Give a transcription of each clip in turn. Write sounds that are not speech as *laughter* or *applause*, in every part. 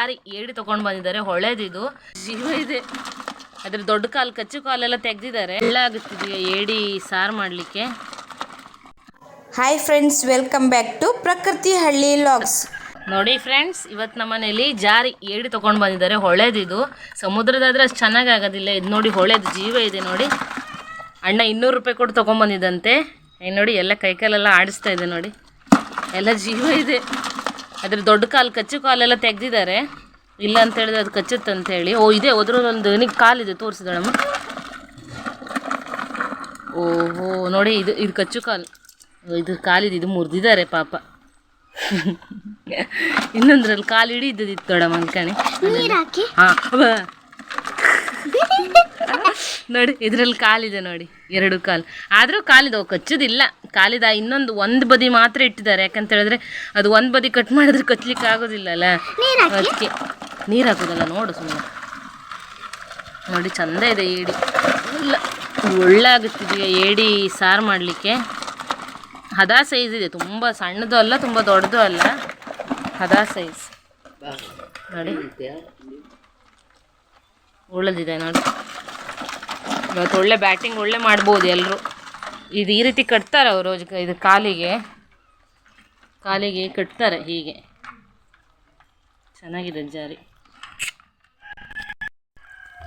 ಸಾರಿ ಏಡಿ ತಗೊಂಡ್ ಬಂದಿದ್ದಾರೆ. ಹೊಳೆದಿದು ಜೀವ ಇದೆ. ಅದ್ರ ದೊಡ್ಡ ಕಾಲು ಕಚ್ಚು ಕಾಲೆಲ್ಲ ತೆಗ್ದಿದ್ದಾರೆ. ಆಗುತ್ತಿದೆ ಏಡಿ ಸಾರು ಮಾಡ್ಲಿಕ್ಕೆ. Hi friends welcome back to Prakruti Halli vlogs ನೋಡಿ ಫ್ರೆಂಡ್ಸ್ ಇವತ್ತು ನಮ್ಮ ಮನೇಲಿ ಜಾರಿ ಏಡಿ ತಗೊಂಡು ಬಂದಿದ್ದಾರೆ. ಹೊಳೆದಿದು ಸಮುದ್ರದಾದ್ರೆ ಅಷ್ಟು ಚೆನ್ನಾಗಿ ಆಗೋದಿಲ್ಲ. ಇದು ನೋಡಿ ಹೊಳೆದು ಜೀವ ಇದೆ ನೋಡಿ. ಅಣ್ಣ ಇನ್ನೂರು ರೂಪಾಯಿ ಕೊಟ್ಟು ತೊಗೊಂಬಂದಿದ್ದಂತೆ ಏನು ನೋಡಿ ಎಲ್ಲ ಕೈಕಾಲೆಲ್ಲ ಆಡಿಸ್ತಾ ಇದೆ ನೋಡಿ. ಎಲ್ಲ ಜೀವ ಇದೆ. ಅದ್ರ ದೊಡ್ಡ ಕಾಲು ಕಚ್ಚು ಕಾಲೆಲ್ಲ ತೆಗೆದಿದ್ದಾರೆ. ಇಲ್ಲ ಅಂತ ಹೇಳಿದ್ರೆ ಅದು ಕಚ್ಚುತ್ತಂತ ಹೇಳಿ. ಓ ಇದೆ ಅದ್ರಲ್ಲೊಂದು ನಿಗೆ ಕಾಲಿದೆ ತೋರಿಸಿದಳಮ್ಮ ಓಹೋ ನೋಡಿ ಇದು ಇದು ಕಚ್ಚು ಕಾಲು. ಇದು ಕಾಲಿದೆ ಇದು ಮುರಿದಿದ್ದಾರೆ ಪಾಪ. ಇನ್ನೊಂದ್ರಲ್ಲಿ ಕಾಲು ಹಿಡಿ ಇದ್ದದಿತ್ತು ದೊಡ್ಡಮ್ಮ ಅನ್ಕಣಿ ಹಾಂ ನೋಡಿ ಇದ್ರಲ್ಲಿ ಕಾಲಿದೆ ನೋಡಿ ಎರಡು ಕಾಲು. ಆದರೂ ಕಾಲಿದೆ ಕಚ್ಚೋದಿಲ್ಲ. ಕಾಲಿದ ಇನ್ನೊಂದು ಒಂದು ಬದಿ ಮಾತ್ರ ಇಟ್ಟಿದ್ದಾರೆ. ಯಾಕಂತ ಹೇಳಿದ್ರೆ ಅದು ಒಂದು ಬದಿ ಕಟ್ ಮಾಡಿದ್ರೆ ಕಚ್ಚಲಿಕ್ಕೆ ಆಗೋದಿಲ್ಲಲ್ಲ? ಅದಕ್ಕೆ ನೀರು ಹಾಕೋದಲ್ಲ ನೋಡು ಸುಮ್ಮನೆ ನೋಡಿ ಚಂದ ಇದೆ ಏಡಿ. ಇಲ್ಲ ಒಳ್ಳೆ ಆಗುತ್ತಿದೆಯಾ ಏಡಿ ಸಾರು ಮಾಡಲಿಕ್ಕೆ? ಹದ ಸೈಜ್ ಇದೆ ತುಂಬ ಸಣ್ಣದು ಅಲ್ಲ ತುಂಬ ದೊಡ್ಡದು ಅಲ್ಲ. ಹದ ಸೈಜ್. ನೋಡಿ. ಉಳಿದಿದೆ ನೋಡಿ. ಇವತ್ತು ಒಳ್ಳೆ ಬ್ಯಾಟಿಂಗ್ ಒಳ್ಳೆ ಮಾಡ್ಬೋದು ಎಲ್ಲರೂ ಇದು ಈ ರೀತಿ ಕಟ್ತಾರೆ ಅವರು ಇದು ಕಾಲಿಗೆ. ಕಾಲಿಗೆ ಕಟ್ತಾರೆ ಹೀಗೆ. ಚೆನ್ನಾಗಿದೆ ಜಾರಿ.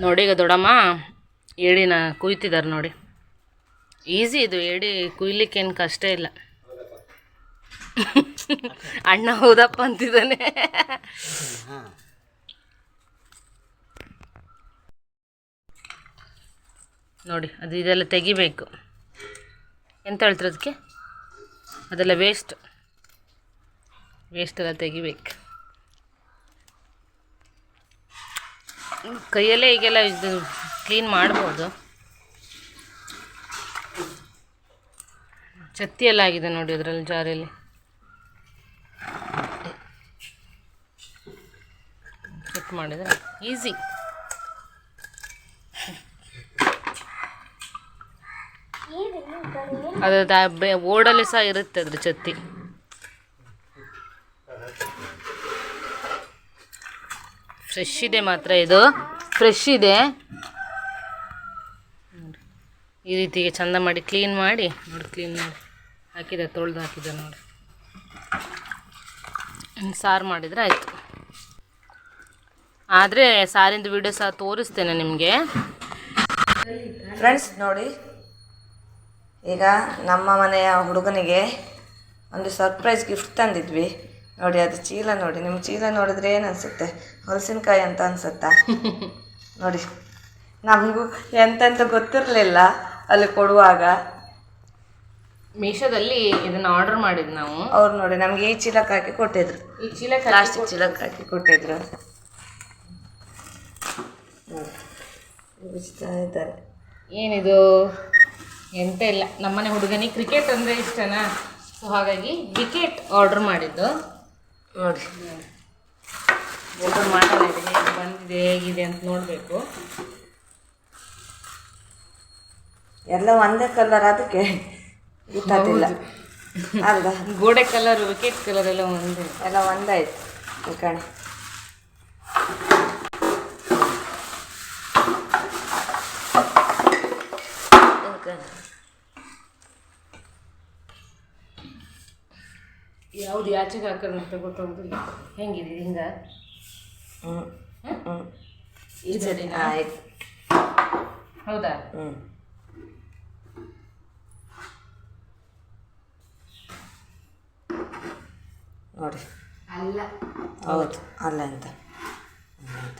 ನೋಡಿ ಈಗ ದೊಡ್ಡಮ್ಮ ಏಡಿನ ಕುಯ್ತಿದ್ದಾರೆ ನೋಡಿ. ಈಸಿ ಇದು ಏಡಿ ಕುಯ್ಲಿಕ್ಕೇನು ಕಷ್ಟ ಇಲ್ಲ. *laughs* ಅಣ್ಣ ಹೌದಪ್ಪ ಅಂತಿದ್ದಾನೆ. ನೋಡಿ, ಅದು ಇದೆಲ್ಲ ತೆಗಿಬೇಕು. ಎಂತ ಹೇಳ್ತಾರೆ ಅದಕ್ಕೆ? ಅದೆಲ್ಲ ವೇಸ್ಟ್ ವೇಸ್ಟ್ ಎಲ್ಲ ತೆಗಿಬೇಕು. ಕೈಯಲ್ಲೇ ಈಗೆಲ್ಲ ಇದು ಕ್ಲೀನ್ ಮಾಡ್ಬೋದು. ಚತ್ತಿ ಎಲ್ಲ ಆಗಿದೆ ನೋಡಿ ಅದರಲ್ಲಿ ಜಾರಿಯಲ್ಲಿ. ಕಟ್ ಮಾಡಿದರೆ ಈಸಿ ಅದು ಓಡಲ್ಲಿ ಸಹ ಇರುತ್ತೆ ಅದ್ರ ಚತ್ತಿ ಫ್ರೆಶ್ ಇದೆ ಮಾತ್ರ ಇದು. ಫ್ರೆಶ್ ಇದೆ. ಈ ರೀತಿಗೆ ಚಂದ ಮಾಡಿ ಕ್ಲೀನ್ ಮಾಡಿ, ನೋಡಿ ಕ್ಲೀನ್ ಮಾಡಿ. ಹಾಕಿದೆ, ತೊಳೆದು ಹಾಕಿದೆ ನೋಡಿ. ಸಾರು ಮಾಡಿದರೆ ಆಯಿತು. ಆದರೆ ಸಾರಿಂದು ವಿಡಿಯೋ ಸಹ ತೋರಿಸ್ತೇನೆ ನಿಮಗೆ. ಫ್ರೆಂಡ್ಸ್ ನೋಡಿ. ಈಗ ನಮ್ಮ ಮನೆಯ ಹುಡುಗನಿಗೆ ಒಂದು ಸರ್ಪ್ರೈಸ್ ಗಿಫ್ಟ್ ತಂದಿದ್ವಿ. ನೋಡಿ ಅದು ಚೀಲ ನೋಡಿ. ನಿಮ್ಮ ಚೀಲ ನೋಡಿದ್ರೆ ಏನು ಅನಿಸುತ್ತೆ? ಹಲಸಿನಕಾಯಿ ಅಂತ ಅನ್ಸುತ್ತಾ? *laughs* ನೋಡಿ. ನಮಗೂ ಎಂತೆಂತ ಗೊತ್ತಿರಲಿಲ್ಲ ಅಲ್ಲಿ ಕೊಡುವಾಗ. ಮೀಶೋದಲ್ಲಿ ಇದನ್ನು ಆರ್ಡರ್ ಮಾಡಿದ್ದು ನಾವು. ಅವ್ರು ನೋಡಿ ನಮಗೆ ಈ ಚೀಲಕ್ಕೆ ಹಾಕಿ ಕೊಟ್ಟಿದ್ರು. ಈ ಚೀಲಕ್ಕೆ ಪ್ಲಾಸ್ಟಿಕ್ ಚೀಲಕ್ಕೆ ಹಾಕಿ ಕೊಟ್ಟಿದ್ರು. ಇದ್ದಾರೆ. ಏನಿದು? ಎಂತ ಇಲ್ಲ. ನಮ್ಮನೆ ಹುಡುಗನಿಗೆ ಕ್ರಿಕೆಟ್ ಅಂದರೆ ಇಷ್ಟನಾ? ಸೊ ಹಾಗಾಗಿ ವಿಕೆಟ್ ಆರ್ಡ್ರ್ ಮಾಡಿದ್ದು. ನೋಡಿ ಆರ್ಡರ್ ಮಾಡೋಣ ಹೇಗೆ ಬಂದಿದೆ ಹೇಗಿದೆ ಅಂತ ನೋಡಬೇಕು. ಎಲ್ಲ ಒಂದೇ ಕಲರ್ ಅದಕ್ಕೆ ಗೊತ್ತಾಗ್ತಿಲ್ಲ. ಅಲ್ಲ ಗೋಡೆ ಕಲರ್ ವಿಕೆಟ್ ಕಲರ್ ಎಲ್ಲ ಒಂದೇ. ಎಲ್ಲ ಒಂದಾಯ್ತು. ಈ ಕಣೆ ಈ ಕಣೆ. ಯಾವ್ದು ಆಚೆಗೆ ಹಾಕೋದು ಅಂತ ಗೊತ್ತಾಗೋದಿಲ್ಲ. ಹೆಂಗಿದೆ ಹಿಂಗ? ಹ್ಮ್. ಈ ಸರಿನಾ? ಆಯ್ತು. ಹೌದಾ? ಹ್ಞೂ ನೋಡಿ. ಅಲ್ಲ. ಹೌದು ಅಲ್ಲ ಅಂತ ಅಂತ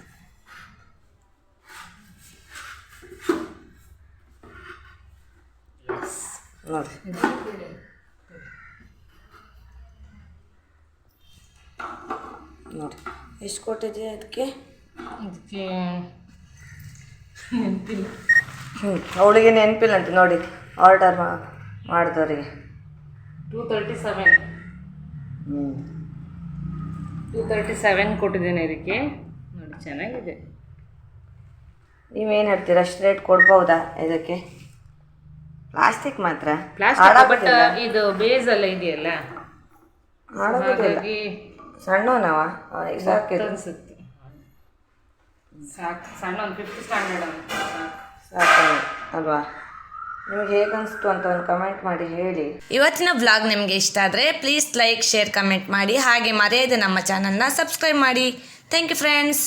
ನೋಡಿ. ನೋಡಿ. ಎಷ್ಟು ಕೊಟ್ಟಿದ್ದೀಯ ಅದಕ್ಕೆ? ಅದಕ್ಕೆ ನೆನಪಿಲ್ಲ. ಹ್ಞೂ ಅವಳಿಗೆ ನೆನಪಿಲ್ಲ ಅಂತ ನೋಡಿ. ಆರ್ಡರ್ ಮಾಡಿದವರಿಗೆ. ಟೂ ತರ್ಟಿ ಸೆವೆನ್ ಹ್ಞೂ ಟೂ ತರ್ಟಿ ಸೆವೆನ್ ಕೊಟ್ಟಿದ್ದೀನಿ ಇದಕ್ಕೆ. ನೋಡಿ ಚೆನ್ನಾಗಿದೆ. ನೀವೇನು ಹೇಳ್ತೀರಾ? ಅಷ್ಟು ರೇಟ್ ಕೊಡ್ಬೋದಾ ಇದಕ್ಕೆ? ಪ್ಲಾಸ್ಟಿಕ್ ಮಾತ್ರ. ಪ್ಲಾಸ್ಟಿಕ್ ಬಟ್ ಇದು ಬೇಸ್ ಎಲ್ಲ ಇದೆಯಲ್ಲ ಹಾಗಾಗಿ ಸಣ್ಣವನವ? ಸಾಕಿದ್ರು ಅನ್ಸುತ್ತೆ ಸಾಕು ಸಣ್ಣ ಒಂದು ಫಿಫ್ತ್ ಸ್ಟ್ಯಾಂಡರ್ಡ್ ಸಾಕು ಅಲ್ವಾ? ನಿಮ್ಗೆ ಹೇಗೆ ಅನಿಸ್ತು ಅಂತ ಒಂದು ಕಮೆಂಟ್ ಮಾಡಿ ಹೇಳಿ. ಇವತ್ತಿನ ವ್ಲಾಗ್ ನಿಮಗೆ ಇಷ್ಟ ಆದರೆ ಪ್ಲೀಸ್ ಲೈಕ್ ಶೇರ್ ಕಮೆಂಟ್ ಮಾಡಿ. ಹಾಗೆ ಮರೆಯದೆ ನಮ್ಮ ಚಾನಲ್ನ ಸಬ್ಸ್ಕ್ರೈಬ್ ಮಾಡಿ. Thank you friends